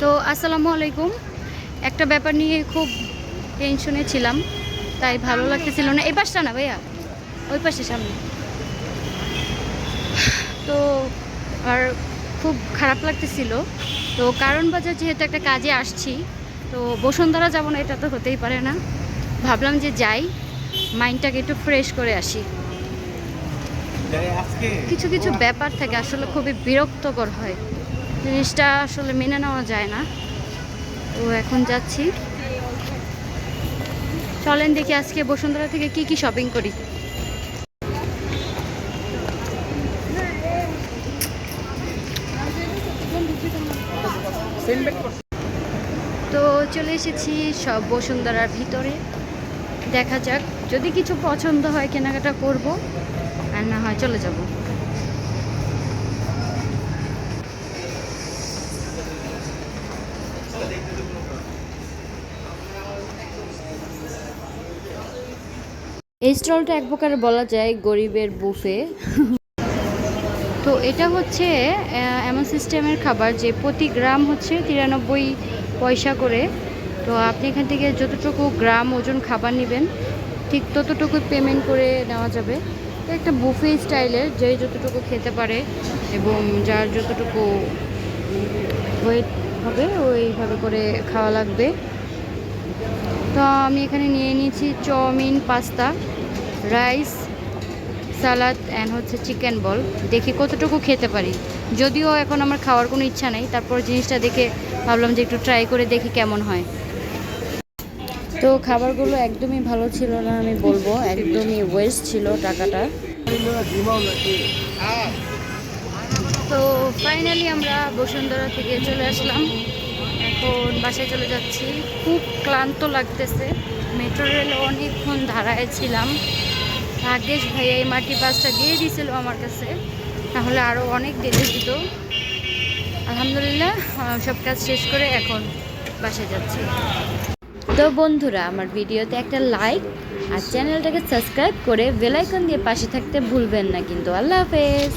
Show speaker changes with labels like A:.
A: তো আসসালামু আলাইকুম। একটা ব্যাপার নিয়ে খুব টেনশনে ছিলাম তাই ভালো লাগতেছিল না। এই পাশটা না ভাইয়া? ওই পাশে সামনে। তো আর খুব খারাপ লাগতেছিল। তো কারণ বাজার যেহেতু একটা কাজে আসছি তো বসুন্ধরা যাব না এটা তো হতেই পারে না। ভাবলাম যে যাই মাইন্ডটাকে একটু ফ্রেশ করে আসি। কিছু কিছু ব্যাপার থাকে আসলে খুবই বিরক্তকর হয়। জিনিসটা আসলে মেনে নেওয়া যায় না। তো এখন যাচ্ছি। চলেন দেখি আজকে বসুন্ধরা থেকে কি কি শপিং করি। তো চলে এসেছি সব বসুন্ধরার ভিতরে। দেখা যাক, যদি কিছু পছন্দ হয় কেনাকাটা করব, আর না হয় চলে যাব। এই স্টলটা এক প্রকার বলা যায় গরিবের বুফে। তো এটা হচ্ছে এমন সিস্টেমের খাবার যে প্রতি গ্রাম হচ্ছে তিরানব্বই পয়সা করে। তো আপনি এখান থেকে যতটুকু গ্রাম ওজন খাবার নেবেন, ঠিক ততটুকু পেমেন্ট করে নেওয়া যাবে। তো একটা বুফে স্টাইলের যে যতটুকু খেতে পারে এবং যার যতটুকু ওয়েট হবে, ওইভাবে করে খাওয়া লাগবে। তো আমি এখানে নিয়ে নিয়েছি chowmein, pasta, rice, salad and হচ্ছে চিকেন বল দেখি কতটুকু খেতে পারি। যদিও এখন আমার খাওয়ার কোনো ইচ্ছা নেই, তারপর জিনিসটা দেখে ভাবলাম যে একটু ট্রাই করে দেখি কেমন হয়। তো খাবারগুলো একদমই ভালো ছিল না, আমি বলব। একদমই ওয়েস্ট ছিল টাকাটা। তো ফাইনালি আমরা বসুন্ধরা থেকে চলে আসলাম। এখন বাসায় চলে যাচ্ছি। খুব ক্লান্ত লাগতেছে। মেট্রো রেলে অনেকক্ষণ দাঁড়ায় ছিলাম। ভাগ্যেশ ভাইয়া এই মাটি বাসটা দিয়ে দিয়েছিল আমার কাছে। তাহলে আরও অনেক দেরি দিত আলহামদুলিল্লাহ সব কাজ শেষ করে এখন বাসায় যাচ্ছি। তো বন্ধুরা, আমার ভিডিওতে একটা লাইক আর চ্যানেলটাকে সাবস্ক্রাইব করে বেলাইকন দিয়ে পাশে থাকতে ভুলবেন না কিন্তু। আল্লাহ হাফেজ।